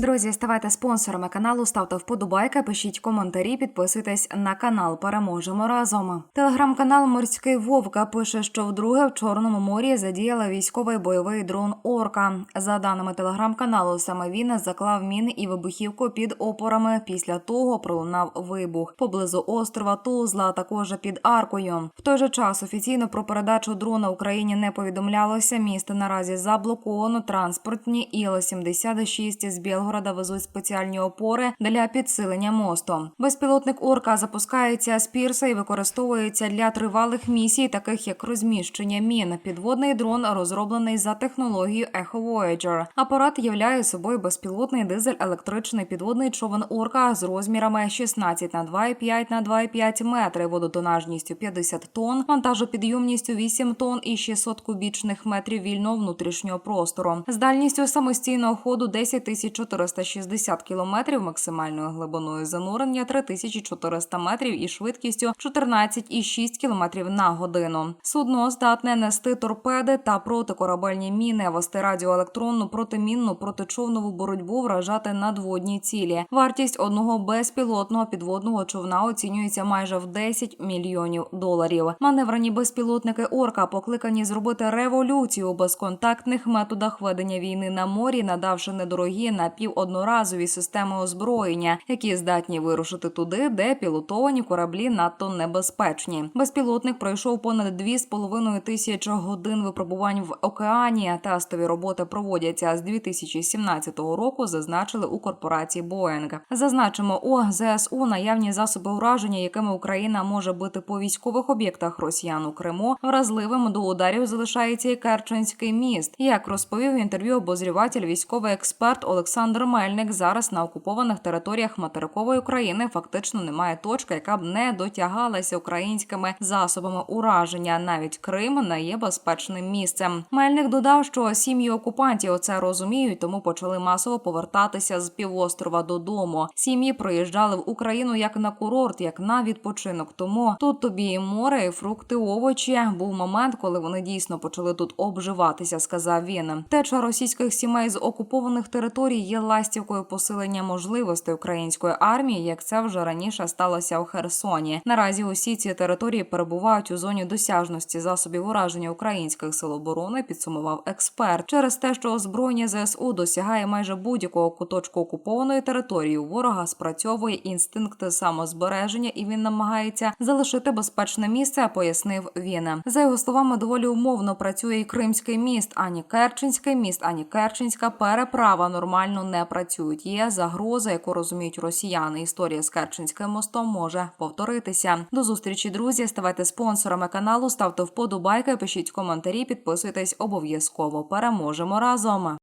Друзі, ставайте спонсорами каналу, ставте вподобайки, пишіть коментарі, підписуйтесь на канал. Переможемо разом. Телеграм-канал Морський Вовка пише, що вдруге в Чорному морі задіяла військовий бойовий дрон Орка. За даними телеграм-каналу, саме він заклав міни і вибухівку під опорами. Після того пролунав вибух поблизу острова Тузла, також під аркою. В той же час офіційно про передачу дрона Україні не повідомлялося. Місто наразі заблоковано. Транспортні Іл-76 з Білгорода везуть спеціальні опори для підсилення мосту. Безпілотник Орка запускається з пірса і використовується для тривалих місій, таких як розміщення мін. Підводний дрон розроблений за технологією Echo Voyager. Апарат являє собою безпілотний дизель-електричний підводний човен Орка з розмірами 16 на 2,5 на 2,5 метри, водотонажністю 50 тонн, вантажопідйомністю 8 тонн і 600 кубічних метрів вільного внутрішнього простору. З дальністю самостійного ходу 10 460 кілометрів, максимальною глибиною занурення 3400 метрів і швидкістю 14,6 кілометрів на годину. Судно здатне нести торпеди та протикорабельні міни, вести радіоелектронну, протимінну, протичовнову боротьбу, вражати надводні цілі. Вартість одного безпілотного підводного човна оцінюється майже в 10 мільйонів доларів. Маневрені безпілотники Орка покликані зробити революцію у безконтактних методах ведення війни на морі, надавши недорогі напіводноразові системи озброєння, які здатні вирушити туди, де пілотовані кораблі надто небезпечні. Безпілотник пройшов понад 2,5 тисячі годин випробувань в океані. Тестові роботи проводяться з 2017 року. Зазначили у корпорації Боїнг. Зазначимо у ЗСУ наявні засоби ураження, якими Україна може бити по військових об'єктах Росіян у Криму. Вразливим до ударів залишається і Керченський міст. Як розповів в інтерв'ю обозріватель, військовий експерт Олександр Мельник, зараз на окупованих територіях материкової України фактично немає точки, яка б не дотягалася українськими засобами ураження. Навіть Крим не є безпечним місцем. Мельник додав, що сім'ї окупантів це розуміють, тому почали масово повертатися з півострова додому. Сім'ї приїжджали в Україну як на курорт, як на відпочинок. Тому тут тобі і море, і фрукти, овочі. Був момент, коли вони дійсно почали тут обживатися, сказав він. Теча російських сімей з окупованих територій є ластівкою посилення можливостей української армії, як це вже раніше сталося у Херсоні. Наразі усі ці території перебувають у зоні досяжності засобів ураження українських сил оборони. Підсумував експерт через те, що озброєння ЗСУ досягає майже будь-якого куточку окупованої території. У ворога спрацьовує інстинкт самозбереження, і він намагається залишити безпечне місце. Пояснив він. За його словами, доволі умовно працює і Кримський міст, ані Керченський міст, ані Керченська переправа нормально працюють. Є загроза, яку розуміють росіяни. Історія з Керченським мостом може повторитися. До зустрічі, друзі. Ставайте спонсорами каналу, ставте вподобайки, пишіть коментарі, підписуйтесь обов'язково. Переможемо разом.